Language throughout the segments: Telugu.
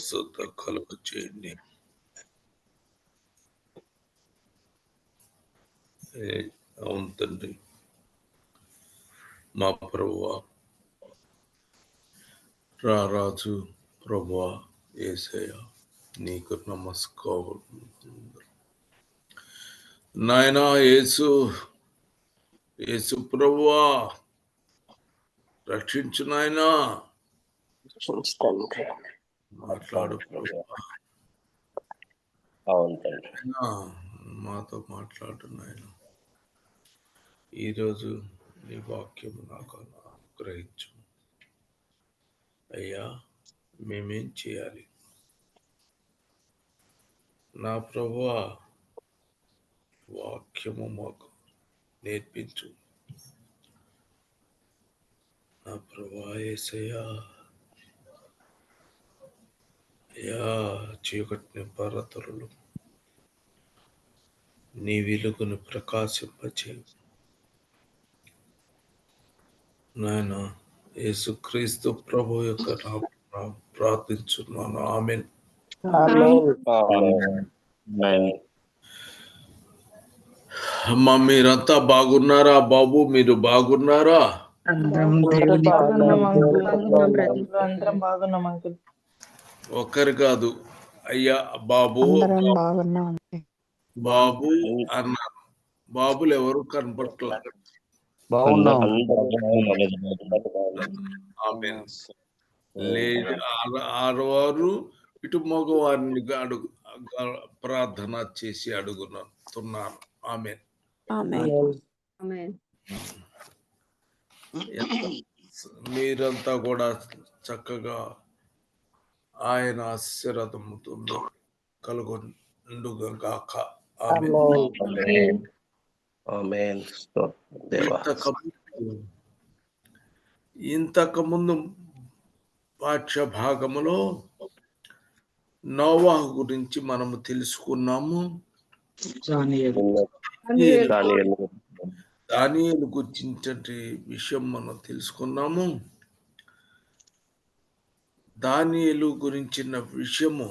స్వస్థత కలుగ చేయండి అవును తండ్రి. మా ప్రభువా రారాజు ప్రభువా ఏసయ నీకు నమస్కారం నాయనా యేసు యేసు ప్రభువా రక్షించు నాయనా. తండ్రి. మాట్లాడు. అవును తండ్రి. మాతో మాట్లాడు నాయన. ఈరోజు నీ వాక్యం నాకు అనుగ్రహించు అయ్యా మేమేం చేయాలి? నా ప్రభువా వాక్యము మాకు నేర్పించు. నా ప్రభా ఏసయ్యా అయ్యా చీకటిని పరతరులు నీ వెలుగును ప్రకాశింపచేయు. నాయన యేసుక్రీస్తు ప్రభు యొక్క ప్రార్థించున్నాను. ఆమేన్. అమ్మా మీరంతా బాగున్నారా? బాబు మీరు బాగున్నారా? ఒక్కరు కాదు. అయ్యా బాబు బాబు అన్నారు బాబులు ఎవరు కనపట్ల ఆడవారు ఇటు మగవారిని అడుగు ప్రార్థన చేసి అడుగుతున్నారు ఆమె మీరంతా కూడా చక్కగా ఆయన ఆశీర్వాదముతో కలుగుండుగాక ఇంతకు ముందు పాఠ్య భాగములో నోవాహు గురించి మనము తెలుసుకున్నాము. దానియేలు. దానియేలు. గురించినటువంటి విషయం మనం తెలుసుకున్నాము. దానియేలు గురించిన విషయము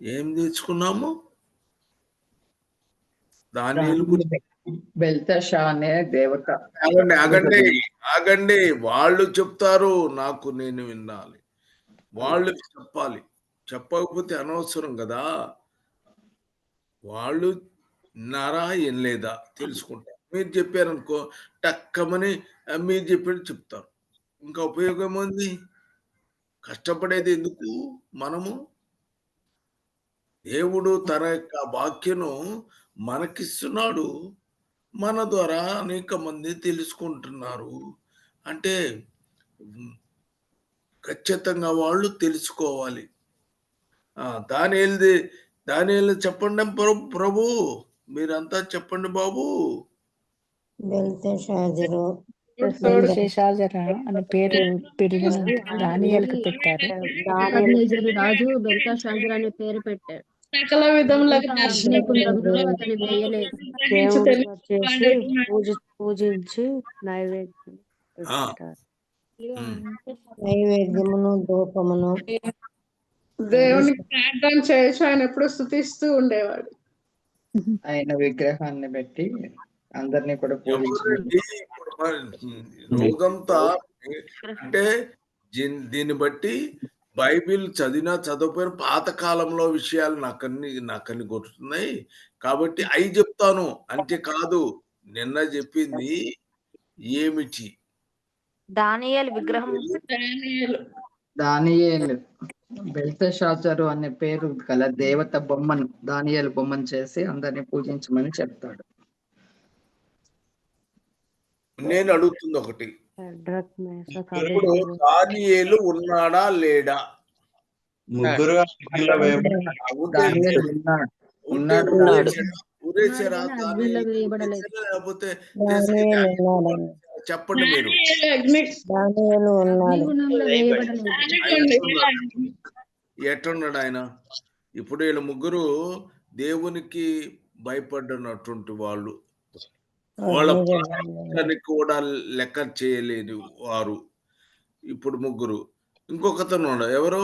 ఏం తెలుసుకున్నాము దానియేలు గురించి బెల్తషా అనే దేవత. ఆగండి ఆగండి ఆగండి. వాళ్ళు చెప్తారు నాకు నేను వినాలి. వాళ్ళు చెప్పాలి. చెప్పకపోతే అనవసరం కదా? వాళ్ళు విన్నారా ఏం లేదా తెలుసుకుంటారు మీరు చెప్పారనుకో టక్కమని "ఆ, మీరు చెప్పాడు చెప్తారు. ఇంకా ఉపయోగం ఉంది కష్టపడేది ఎందుకు? మనము దేవుడు తన యొక్క వాక్యను మనకిస్తున్నాడు మన ద్వారా అనేక మంది తెలుసుకుంటున్నారు. అంటే ఖచ్చితంగా వాళ్ళు తెలుసుకోవాలి. ఆ, దాని దానియేలు చెప్పండి ప్రభు ప్రభు మీరంతా చెప్పండి బాబు. శేషాజర అనే పేరు పెరిగిన దానియాలకు పెట్టారు. రాజు బెల్తాషాజర్ అనే పేరు పెట్టాడు సకల పూజ పూజించి నైవేద్యం. పెట్టారు. నైవేద్యమును ధూపమును దేవునికి ప్రార్థన చేయొచ్చు ఆయన ఎప్పుడు స్థుతిస్తూ ఉండేవాడు. ఆయన విగ్రహాన్ని పెట్టి అందరినీ కూడా పూజించి రోజంతా అంటే దీన్- దీన్ని బట్టి బైబిల్ చదివినా చదవకపోయిన పాత కాలంలో విషయాలు నాకన్ని నాకన్ని కొట్టుతున్నాయి కాబట్టి అవి చెప్తాను. అంటే కాదు నిన్న చెప్పింది ఏమిటి? దానియేలు విగ్రహం. దానియేలు. అనే పేరు గల దేవత బొమ్మను దానియేలు బొమ్మను చేసి అందరినీ పూజించమని చెప్తాడు. నేను అడుగుతుంది ఒకటి. ఇప్పుడు. దానియేలు ఉన్నాడా లేడా? ముగ్గురు చెప్పండి మీరు. ఎట్టున్నాడు ఆయన? ఇప్పుడు వీళ్ళ ముగ్గురు దేవునికి భయపడినటువంటి వాళ్ళు. వాళ్ళ ప్రాణానికి కూడా లెక్క చేయలేని వారు ఇప్పుడు ముగ్గురు. ఇంకొకతను ఎవరు?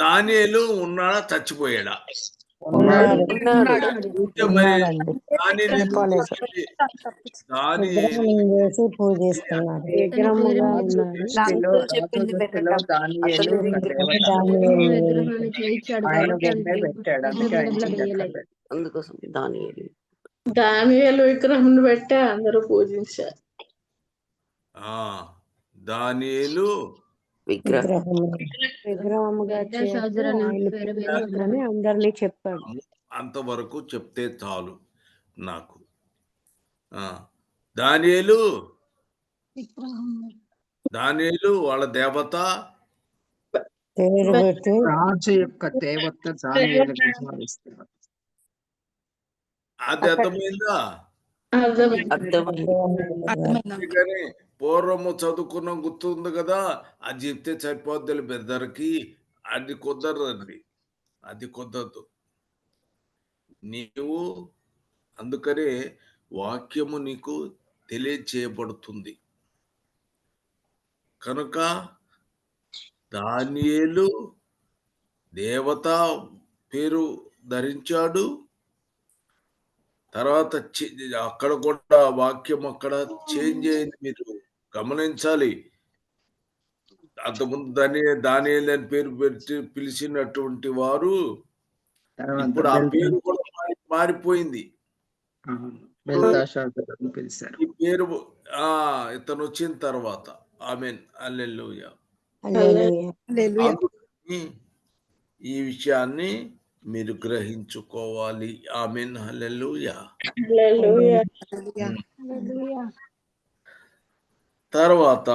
దానియేలు ఉన్నాడా? చచ్చిపోయాడా? చనిపోలేదు. దాని విగ్రహం దానియేలు పెట్టే అందరూ పూజించారు. ఆ దానియేలు అందరినీ చెప్పాడు. అంతవరకు చెప్తే చాలు నాకు. ఆ దానియేలు దానియేలు వాళ్ళ దేవత యొక్క దేవత అది అర్థమైందా? అందుకని పూర్వము చదువుకున్న గుర్తుంది కదా? అది చెప్తే సరిపోద్ది బెదర్కి అది కుదరదండి. అది కుదరదు. నీవు అందుకనే వాక్యము నీకు తెలియచేయబడుతుంది. కనుక దానియేలు దేవత పేరు ధరించాడు. తర్వాత చి- అక్కడ కూడా వాక్యం అక్కడ చేంజ్ అయింది. మీరు గమనించాలి. అంతకుముందు దాని దానియేలు అని పేరు పెట్టి పిలిచినటువంటి వారు ఇప్పుడు ఆ పేరు కూడా మారి- మారిపోయింది. ఈ పేరు ఆ ఇతను వచ్చిన తర్వాత. ఆమెన్. Alleluia hallelujah. ఈ విషయాన్ని మీరు గ్రహించుకోవాలి. ఆమెన్. హల్లెలూయ. హల్లెలూయా. తర్వాత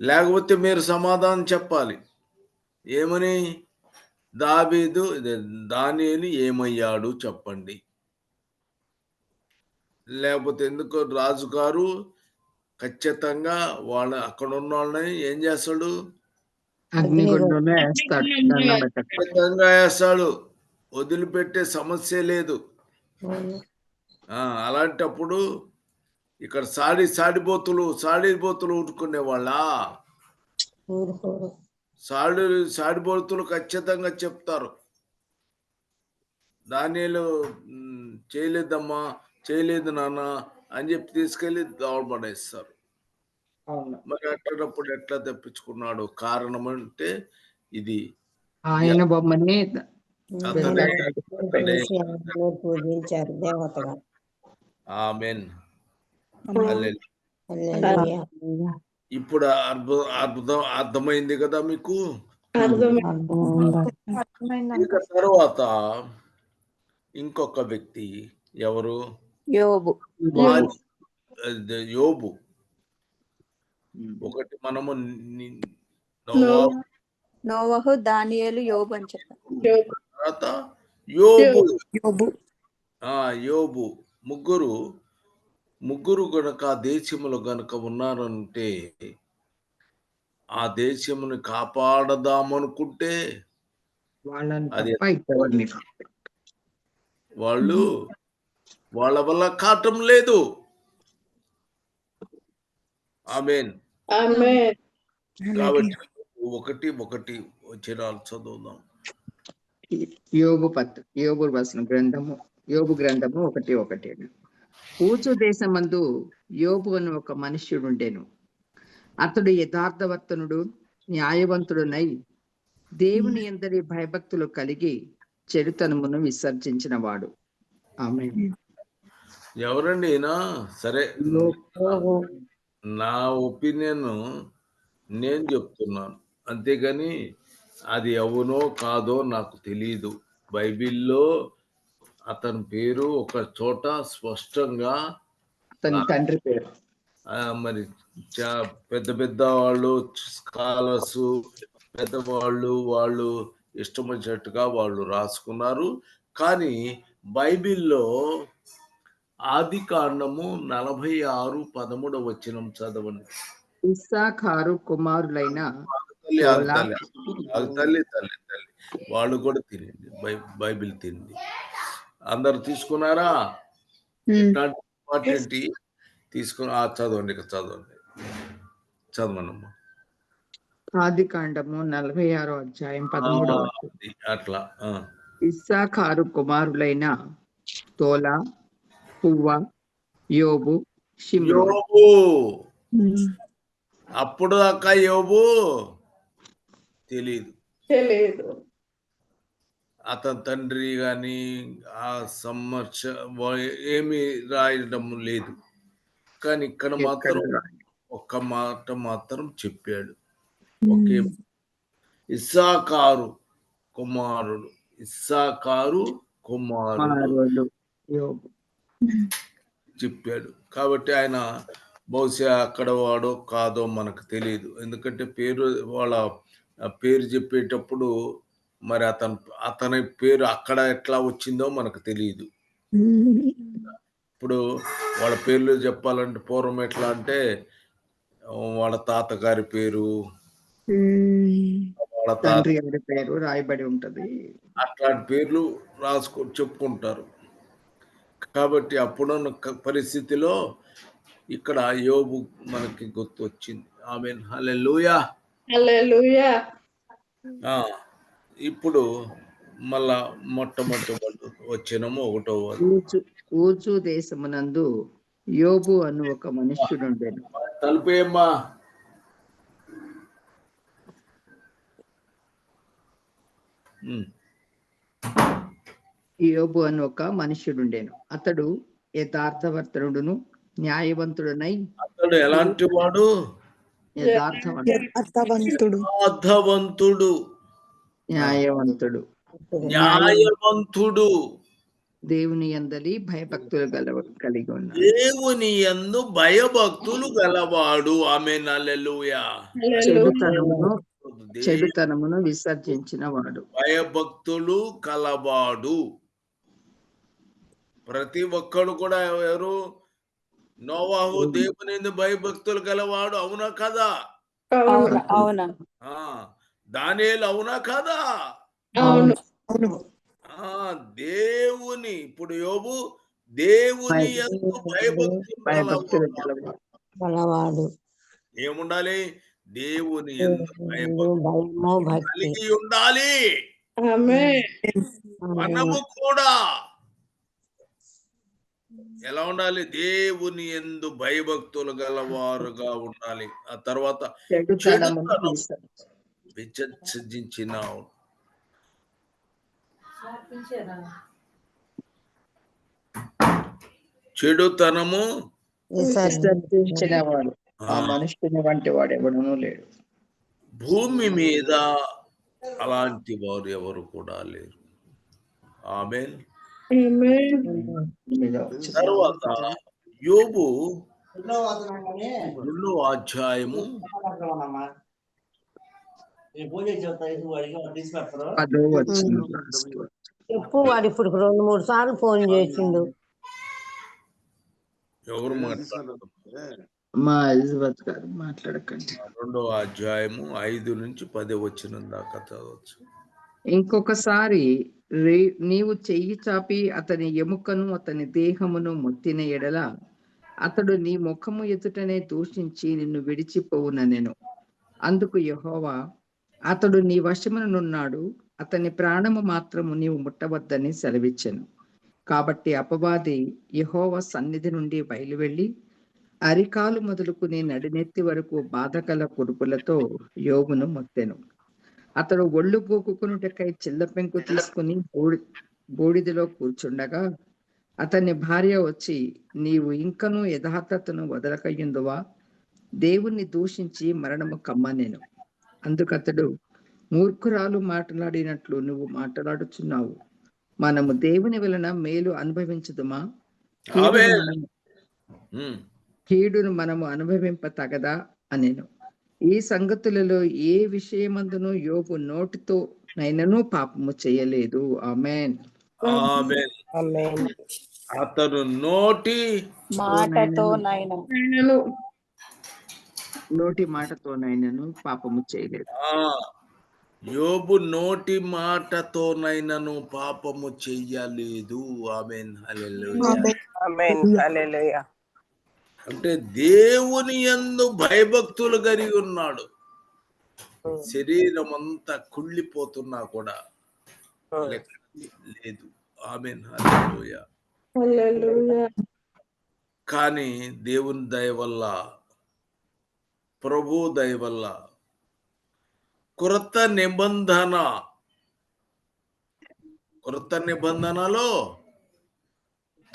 లేకపోతే మీరు సమాధానం చెప్పాలి. ఏమని? దావీదు ఇదే దానియేలు ఏమయ్యాడు చెప్పండి. లేకపోతే ఎందుకు రాజుగారు ఖచ్చితంగా వాళ్ళ అక్కడ ఉన్న వాళ్ళని ఏం చేస్తాడు? అగ్నిగుండంలో వేస్తాడు. దండం పెట్టక ఖచ్చితంగా వేస్తాడు? వదిలిపెట్టే సమస్య లేదు. ఆ, అలాంటప్పుడు ఇక్కడ సాడి సాడిపోతులు సాడిపోతులు ఊరుకునే వాళ్ళ? ఊరుకోరు. సాడి సాడిపోతులు ఖచ్చితంగా చెప్తారు. దానిలో చేయలేదమ్మా చేయలేదు నాన్న అని చెప్పి తీసుకెళ్ళి దోవపడేస్తారు అవును మరి అట్టనప్పుడు ఎట్లా తప్పించుకున్నాడు? కారణం అంటే ఇది. ఆయన బొమ్మని పూజించారు దేవతగా. ఆమెన్. హల్లెలూయా. ఇప్పుడు అర్థం అర్థం అర్థమైంది కదా మీకు? ఇక తర్వాత ఇంకొక వ్యక్తి ఎవరు? యోబు. యోబు. ఒకటి మనము ని- నోవాహు దానియేలు యోబు అని చెప్పారు తర్వాత యోబు. యోబు. ఆ యోబు. ముగ్గురు ముగ్గురు గనక దేశములో గనక ఉన్నారంటే ఆ దేశముని కాపాడదామనుకుంటే. వాళ్ళు వాళ్ళ వల్ల కాటం లేదు. ఆమెన్. ఆమె కాబట్టి ఒకటి ఒకటి వచ్చినాలు చదువుదాం. యోగు పత్ యోగు రాసిన గ్రంథము యోగు గ్రంథము ఒకటి ఒకటి. ఊచు దేశమందు యోబు అని ఒక మనుష్యుడుండెను. అతడు యథార్థవర్తనుడు న్యాయవంతుడునై దేవుని ఎందరి భయభక్తులు కలిగి చెడుతనమును విసర్జించిన వాడు ఆమె ఎవరండి ఈయన? సరే. యోగు నా ఒపీనియన్ నేను చెప్తున్నాను. అంతేగాని అది అవునో కాదో నాకు తెలియదు బైబిల్లో అతని పేరు ఒక చోట స్పష్టంగా తండ్రి పేరు. మరి చా- పెద్ద పెద్ద వాళ్ళు స్కాలర్స్ పెద్దవాళ్ళు వాళ్ళు ఇష్టం వచ్చినట్టుగా వాళ్ళు రాసుకున్నారు. కానీ బైబిల్లో ఆది కాండము నలభై ఆరు పదమూడవ వచనం చదవండి. ఇస్సాఖారు కుమారులైన తల్లి తల్లి తల్లి వాళ్ళు కూడా తినండి. బైబిల్ తినండి అందరు తీసుకున్నారా? ఇంపార్టెంట్? తీసుకుని ఆ చదవండి చదవండి. చదవనమ్మా. ఆది కాండము నలభై ఆరో అధ్యాయం అది అట్లా ఆ. ఇస్సాకారు కుమారులైన తోల పువ్వ యోబు యోబు. అప్పుడు దాకా యోబు? తెలీదు. తెలియదు అతని తండ్రి గాని ఆ సంవత్స ఏమి రాయడం లేదు. కానీ ఇక్కడ మాత్రం ఒక్క మాట మాత్రం చెప్పాడు. ఒకే ఇస్సాకారు కుమారుడు. ఇస్సాకారు కుమారుడు. కుమారుడు యోబు. చెప్పాడు. కాబట్టి ఆయన బహుశా అక్కడ వాడో కాదో మనకు తెలియదు ఎందుకంటే పేరు వాళ్ళ పేరు చెప్పేటప్పుడు మరి అతను అతని పేరు అక్కడ ఎట్లా వచ్చిందో మనకు తెలియదు ఇప్పుడు వాళ్ళ పేర్లు చెప్పాలంటే పూర్వం ఎట్లా అంటే వాళ్ళ తాతగారి పేరు వాళ్ళ తాత తండ్రి పేరు రాయబడి ఉంటది. అట్లాంటి పేర్లు రాసుకో చెప్పుకుంటారు. కాబట్టి అప్పుడున్న పరిస్థితిలో ఇక్కడ యోబు మనకి గుర్తు వచ్చింది ఆమె ఇప్పుడు మళ్ళా మొట్టమొదటి వచ్చినము ఒకటో. ఊచు ఊచు దేశమునందు యోబు అను ఒక మనుష్యుడుండెను. తలుపేయమ్మా ఉమ్, యోబు అని ఒక మనుష్యుడుండెను. అతడు యథార్థవర్తనుడును న్యాయవంతుడునై అతడు ఎలాంటి వాడు? యథార్థవంతుడు. న్యాయవంతుడు. న్యాయవంతుడు. దేవుని అందలి భయభక్తులు గల కలిగి ఉన్నాడు. దేవుని యందు భయభక్తులు గలవాడు. ఆమె నల్లెలుయా చెడుతనమును చెడుతనమును విసర్జించిన వాడు భయభక్తులు కలవాడు. ప్రతి ఒక్కడు కూడా ఎవరు? నోవాహు దేవుని భయభక్తులు గలవాడు అవునా కదా? అవును. అవునా. ఆ దానియేలు అవునా కదా? అవును. అవును. ఆ దేవుని ఇప్పుడు యోబు దేవుని భయభక్తులు ఏముండాలి? దేవుని కలిగి ఉండాలి. మనము కూడా ఎలా ఉండాలి? దేవుని ఎందు భయభక్తులు గలవారుగా ఉండాలి. ఆ తర్వాత చెడుతనము మనుషుని వంటి వాడు ఎవడునూ లేడు. భూమి మీద అలాంటి వారు ఎవరు కూడా లేరు. ఆమె తర్వాత యోబు రెండో అధ్యాయము చెప్పు వాడు ఇప్పుడు రెండు మూడు సార్లు ఫోన్ చేసిండు ఎవరు మాట్లాడుతున్నారు మా ఎలిజబెత్ గారు మాట్లాడకండి. రెండో అధ్యాయము ఐదు నుంచి పది వచ్చిన దాకా చదవచ్చు ఇంకొకసారి రే నీవు చెయ్యి చాపి అతని ఎముకను అతని దేహమును మొత్తిన ఎడల అతడు నీ ముఖము ఎదుటనే దూషించి నిన్ను విడిచిపోవున నేను అందుకు యహోవా అతడు నీ వశమునున్నాడు అతని ప్రాణము మాత్రము నీవు ముట్టవద్దని సెలవిచ్చెను. కాబట్టి అపవాది యహోవ సన్నిధి నుండి బయలువెళ్ళి అరికాలు మొదలుకుని నడినెత్తి వరకు బాధకల కురుపులతో యోగును మొత్తెను. అతడు ఒళ్ళు గోకుకునుటకై చిల్ల పెంకు తీసుకుని బూడి బూడిదలో కూర్చుండగా అతని భార్య వచ్చి నీవు ఇంకను యథార్థతను వదలకయ్యుందువా దేవుణ్ణి దూషించి మరణము కమ్మనేను అందుకతడు మూర్ఖురాలు మాట్లాడినట్లు నువ్వు మాట్లాడుచున్నావు. మనము దేవుని వలన మేలు అనుభవించదుమా. కీడును మనము అనుభవింప తగదా? అనెను. ఈ సంగతులలో ఏ విషయమందును యోబు నోటితో నైనను పాపము చేయలేదు. ఆమెన్. అతను నోటి మాటతో నోటి మాటతోనైనను పాపము చేయలేదు. ఆ యోబు నోటి మాటతోనైనను పాపము చెయ్యలేదు. ఆమెన్. హల్లెలూయా. ఆమేన్. హల్లెలూయా. అంటే దేవుని యందు భయభక్తులు కలిగి ఉన్నాడు. శరీరం అంతా కుళ్ళిపోతున్నా కూడా లేదు. ఆమె హల్లెలూయా. కానీ దేవుని దయ వల్ల ప్రభు దయ వల్ల కృత నిబంధన కృత నిబంధనలో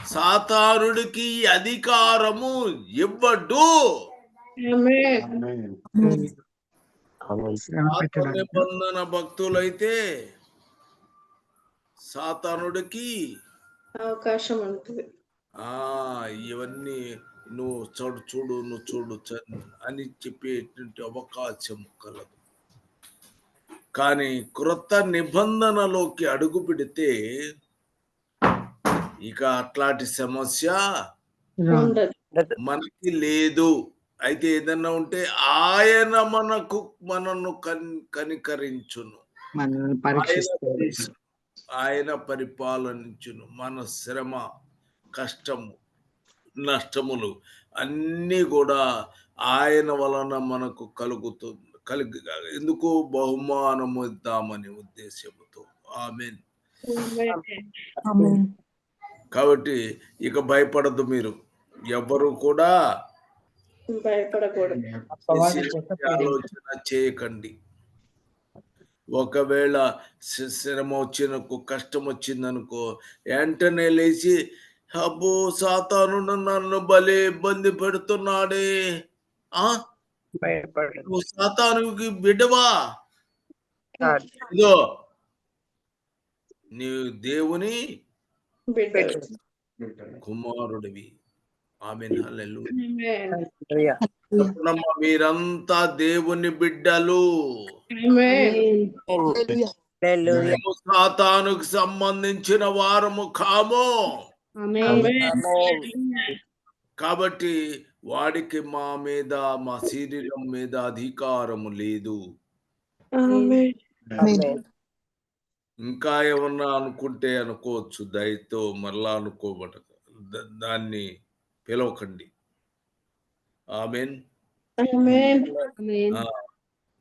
సాతానుడికి ఈ అధికారము ఇవ్వడు. నిబంధన భక్తులైతే సాతానుడికి అవకాశం ఉంటుంది. ఆ ఇవన్నీ నువ్వు చూడు చూడు నువ్వు చూడు చ- అని చెప్పేటువంటి అవకాశం కలదు. కానీ క్రొత్త నిబంధనలోకి అడుగు పెడితే ఇక అట్లాంటి సమస్య మనకి లేదు. అయితే ఏదన్నా ఉంటే ఆయన మనకు మనను కన్ కనికరించును. మనల్ని ఆయన పరిపాలించును. మన శ్రమ కష్టము నష్టములు అన్నీ కూడా ఆయన వలన మనకు కలుగుతుంది కలిగి ఎందుకు బహుమానము ఇద్దామనే ఉద్దేశంతో ఆమెన్. ఆమేన్. కాబట్టి ఇక భయపడద్దు మీరు. ఎవరు కూడా భయపడకూడదు. ఆలోచన చేయకండి. ఒకవేళ శ్ర- శ్రమ వచ్చినకు కష్టం వచ్చిందనుకో వెంటనే లేచి అబ్బో సాతాను నన్ను భలే ఇబ్బంది పెడుతున్నాడే. ఆ? నువ్వు సాతానుకి బిడ్డవా? ఇదో నీవు దేవుని కుమారుడివి. ఆమె మీరంతా దేవుని బిడ్డలు. సాతానుకు సంబంధించిన వారము కాము. కాబట్టి వాడికి మా మీద మా శరీరం మీద అధికారము లేదు. ఆమేన్ ఇంకా ఏమన్నా అనుకుంటే అనుకోవచ్చు. దయతో మరలా అనుకోబట దాన్ని పిలవకండి. ఆమెన్.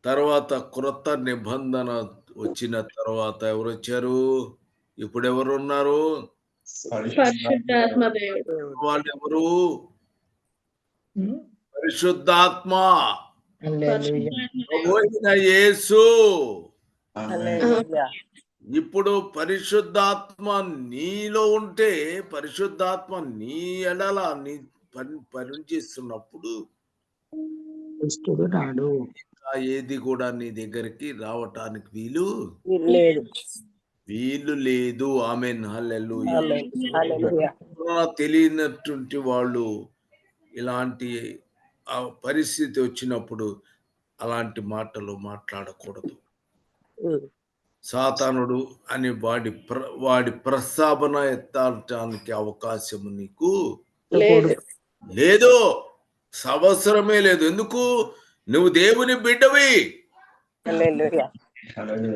తర్వాత క్రొత్త నిబంధన వచ్చిన తర్వాత ఎవరు వచ్చారు ఇప్పుడు ఎవరు ఉన్నారు పరిశుద్ధాత్మ. దేవుడు వాళ్ళు ఎవరు పరిశుద్ధాత్మ యేసు. ఇప్పుడు పరిశుద్ధాత్మ నీలో ఉంటే పరిశుద్ధాత్మ నీ ఎడల నీ పని పనిచేస్తున్నప్పుడు రాడు ఏది కూడా నీ దగ్గరికి రావటానికి వీలు లేదు. వీలు లేదు. ఆమె తెలియనటువంటి వాళ్ళు ఇలాంటి ఆ పరిస్థితి వచ్చినప్పుడు అలాంటి మాటలు మాట్లాడకూడదు. సాతానుడు అని వాడి ప్ర వాడి ప్రస్తావన ఎత్తడానికి అవకాశం నీకు? లేదు. లేదు. అవసరమే లేదు. ఎందుకు? నువ్వు దేవుని బిడ్డవి.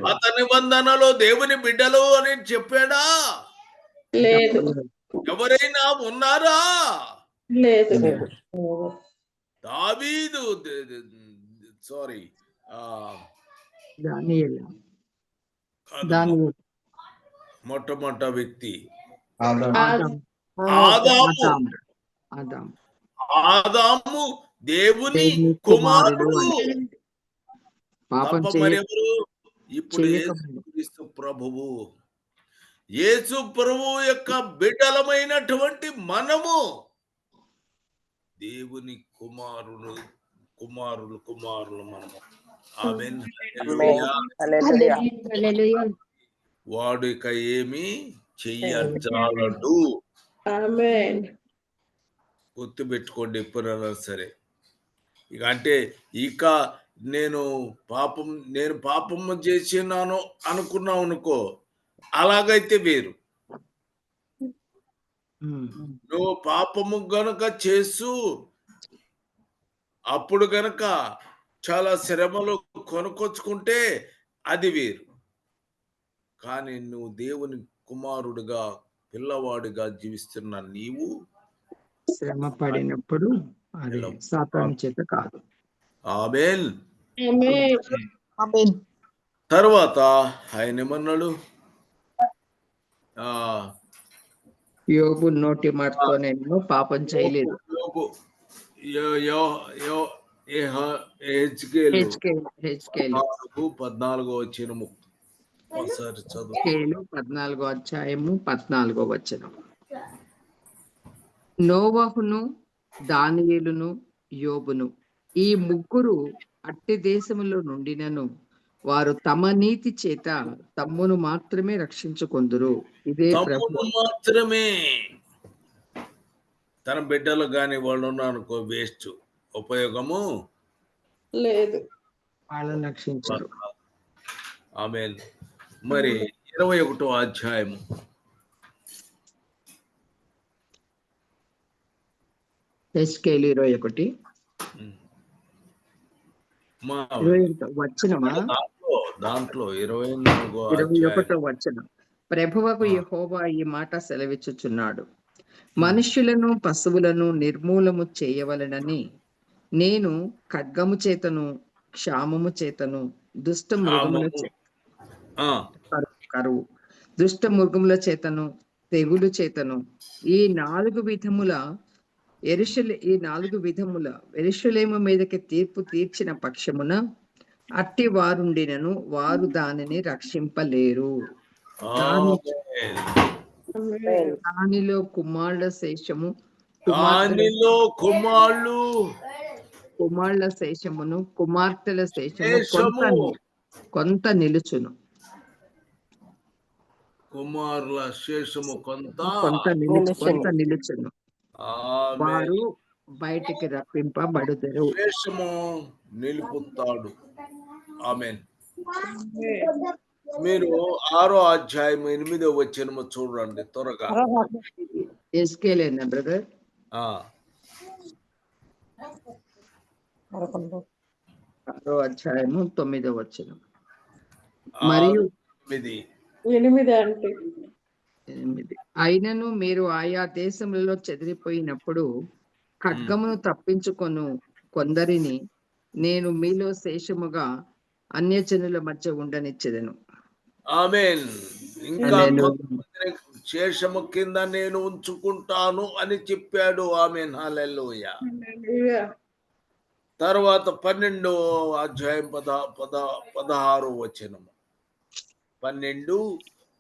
పాత నిబంధనలో దేవుని బిడ్డలు అని చెప్పాడా? లేదు. ఎవరైనా ఉన్నారా? లేదు. దావీదు సారీ దానియేలు. దానియేలు మొట్టమొదట వ్యక్తి. ఆదాం ఆదాము. ఆదాం ఆదాం ఆదాము. దేవుని కుమారుడు. పాపం మరెవరు? ఇప్పుడు. యేసుక్రీస్తు ప్రభువు. యేసు ప్రభువు యొక్క బిడ్డలమైనటువంటి మనము దేవుని కుమారుడు కుమారులు కుమారులు మనము. ఆమెన్. హల్లెలూయా. వాడు ఇక ఏమి ఆమేన్. గుర్తు పెట్టుకోండి ఎప్పుడైనా సరే. ఇక అంటే ఇక నేను పాపం నేను పాపము చేసినాను అనుకున్నావు అనుకో అలాగైతే వేరు. నువ్వు పాపము గనక చేస్తూ అప్పుడు గనక చాలా శ్రమలు కొనుకొచ్చుకుంటే అది వేరు. కానీ నువ్వు దేవుని కుమారుడిగా పిల్లవాడిగా జీవిస్తున్న నీవు శ్రమ పడినప్పుడు అది ఎలా? సాతాను చేత కాదు. ఆమెన్. ఆమేన్. ఆమేన్ తర్వాత ఆయన ఏమన్నాడు? ఆ యోబు నోటి మాటతో నేను పాపం చేయలేదు. యోబు, పద్నాలుగో వచ్చినము. పద్నాలుగో అధ్యాయము పద్నాలుగో వచనం. నోవహును దానియేలును యోబును. ఈ ముగ్గురు అట్టి దేశములో నుండినను. వారు తమ నీతి చేత తమ్మును మాత్రమే రక్షించుకొందురు. ఇదే మాత్రమే. తన బిడ్డలు కానీ వాళ్ళు ఉన్నారనుకో వేస్ట్. ఉపయోగము? లేదు. వాళ్ళని రక్షించరు. ఆమె మరి ఇరవై ఒకటో అధ్యాయము. హెచ్కేలు ఇరవై ఒకటి. మా ఇరవై ఒకటో వచనమా? దాంట్లో ఇరవై ఇరవై అధ్యాయం. ఒకటో వచనం. ప్రభువకు యెహోవా ఈ మాట సెలవిచ్చుచున్నాడు. మనుష్యులను పశువులను నిర్మూలము చేయవలనని నేను ఖడ్గము చేతను క్షామము చేతను దుష్ట మృగముల కరువు- దుష్ట మృగముల చేతను తెగులు చేతను. ఈ నాలుగు విధముల ఎరుషలే ఈ నాలుగు విధముల ఎరుషలేము మీదకి తీర్పు తీర్చిన పక్షమున అట్టి వారుండినను వారు దానిని రక్షింపలేరు. దానిలో కుమారుల శేషము దానిలో కుమారులు. కుమారుల శేషమును కుమార్తెల శేషము కొంత. కొంత నిలుచును. కుమారుల శేషము కొంత కొంత నిలుచు కొంత నిలుచును. వారు బయటికి రప్పింపబడుదరు శేషము నిలుపుతాడు. ఆమెన్. మీరు ఆరో అధ్యాయం ఎనిమిదో వచ్చినము చూడండి త్వరగా. ఎస్కేలేనా బ్రదర్? ఆరో అధ్యాయము తొమ్మిదో వచ్చిన మరియు ఎనిమిది. ఎనిమిది అంటే? ఎనిమిది. అయినను మీరు ఆయా దేశములలో చెదిరిపోయినప్పుడు ఖడ్గమును తప్పించుకొను కొందరిని నేను మీలో శేషముగా అన్యజనుల మధ్య ఉండనిచ్చేదను. ఆమెన్. ఇంకా శేషము కింద నేను ఉంచుకుంటాను అని చెప్పాడు. ఆమెన్. హల్లెలూయ. హల్లెలూయా. తర్వాత పన్నెండో అధ్యాయం పద పద పదహారు వచనము. పన్నెండు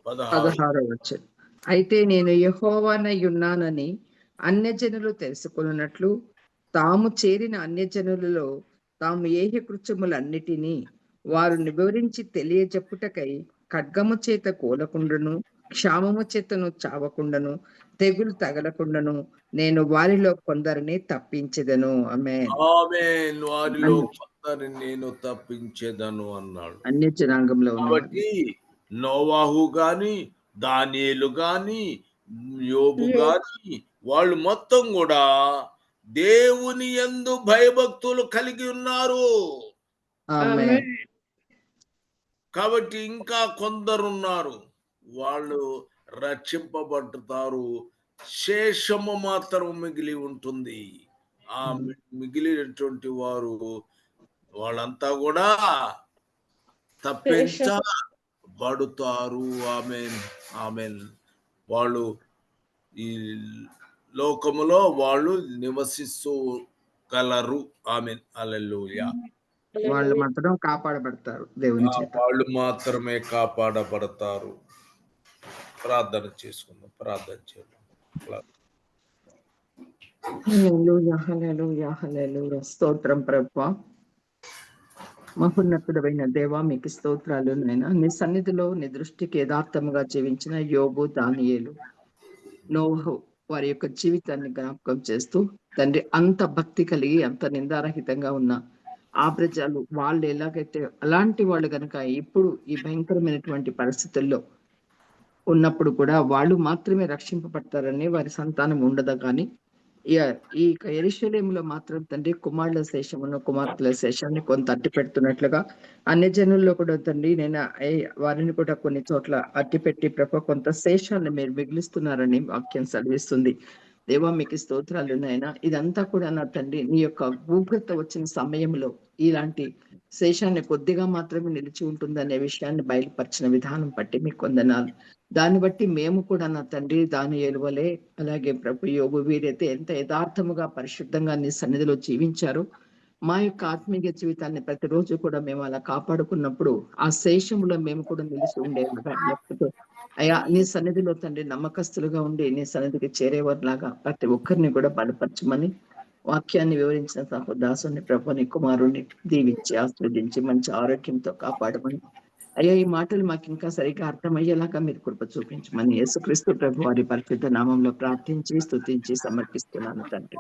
పదహారు. పదహారో వచ్చిన అయితే నేను యెహోవానై ఉన్నానని అన్యజనులు తెలుసుకున్నట్లు తాము చేరిన అన్యజనులలో తాము ఏహ్య కృత్యములన్నిటినీ వారు వివరించి తెలియజెప్పుటకై ఖడ్గము చేత కూలకుండను క్షామము చేతను చావకుండను తెగులు తగలకుండను నేను వారిలో కొందరిని తప్పించెదను. ఆమె వారిలో కొందరిని నేను తప్పించేదను అన్నాడు. అన్య జనాంగంలో ఉన్న కాబట్టి నోవాహు గాని దానియేలు గాని యోబు గాని వాళ్ళు మొత్తం కూడా దేవుని యందు భయభక్తులు కలిగి ఉన్నారు. కాబట్టి ఇంకా కొందరున్నారు. వాళ్ళు రక్షింపబడతారు శేషము మాత్రం మిగిలి ఉంటుంది. ఆ మి- మిగిలినటువంటి వారు వాళ్ళంతా కూడా తప్పించబడుతారు. Amen amen. వాళ్ళు ఈ లోకములో వాళ్ళు నివసిస్తూ గలరు ఆమెన్. అలెలుయా వాళ్ళు మాత్రం కాపాడబడతారు దేవుని చేత. వాళ్ళు మాత్రమే కాపాడబడతారు. ప్రార్థన చేసుకుందాం ప్రార్థన చేద్దాం. స్తోత్రం ప్రభా. మహోన్నతుడమైన దేవా మీకు స్తోత్రాలు నైనా నీ సన్నిధిలో నీ దృష్టికి యథార్థముగా జీవించిన యోబు దానియేలు నోహు వారి యొక్క జీవితాన్ని జ్ఞాపకం చేస్తూ తండ్రి అంత భక్తి కలిగి అంత నిందారహితంగా ఉన్న ఆ ప్రజలు వాళ్ళు ఎలాగైతే అలాంటి వాళ్ళు కనుక ఇప్పుడు ఈ భయంకరమైనటువంటి పరిస్థితుల్లో ఉన్నప్పుడు కూడా వాళ్ళు మాత్రమే రక్షింపబడతారని వారి సంతానం ఉండదు కానీ? ఈ ఎరిశలేములో మాత్రం తండ్రి కుమారుల శేషమును కుమార్తెల శేషాన్ని కొంత అట్టి పెడుతున్నట్లుగా అన్ని జనుల్లో కూడా తండ్రి నేను ఏ- వారిని కూడా కొన్ని చోట్ల అట్టి పెట్టి ప్రభ కొంత శేషాన్ని మీరు మిగిలిస్తున్నారని వాక్యం సెలవిస్తుంది. దేవా మీకు స్తోత్రాలు నాయన ఇదంతా కూడా నా తండ్రి నీ యొక్క ఉగ్రత వచ్చిన సమయంలో ఇలాంటి శేషాన్ని కొద్దిగా మాత్రమే నిలిచి ఉంటుందనే విషయాన్ని బయలుపరిచిన విధానం బట్టి మీకు కొందనాలు దాన్ని బట్టి మేము కూడా నా తండ్రి దాని ఎలువలే అలాగే ప్రభు యోగు వీరైతే ఎంత యథార్థముగా పరిశుద్ధంగా నీ సన్నిధిలో జీవించారు మా యొక్క ఆత్మీయ జీవితాన్ని ప్రతిరోజు కూడా మేము అలా కాపాడుకున్నప్పుడు ఆ శేషంలో మేము కూడా నిలిచి ఉండే అయ్యా నీ సన్నిధిలో తండ్రి నమ్మకస్తులుగా ఉండి నీ సన్నిధికి చేరేవారిలాగా ప్రతి ఒక్కరిని కూడా బలపరచమని వాక్యాన్ని వివరించిన సహో దాసుని ప్రభుని కుమారుని దీవించి ఆస్వాదించి మంచి ఆరోగ్యంతో కాపాడమని. అయ్యా ఈ మాటలు మాకు ఇంకా సరిగ్గా అర్థమయ్యేలాగా మీరు కృప చూపించమని యేసుక్రీస్తు ప్రభు వారి పరిశుద్ధ నామంలో ప్రార్థించి స్తుతించి సమర్పిస్తున్నాను తండ్రి.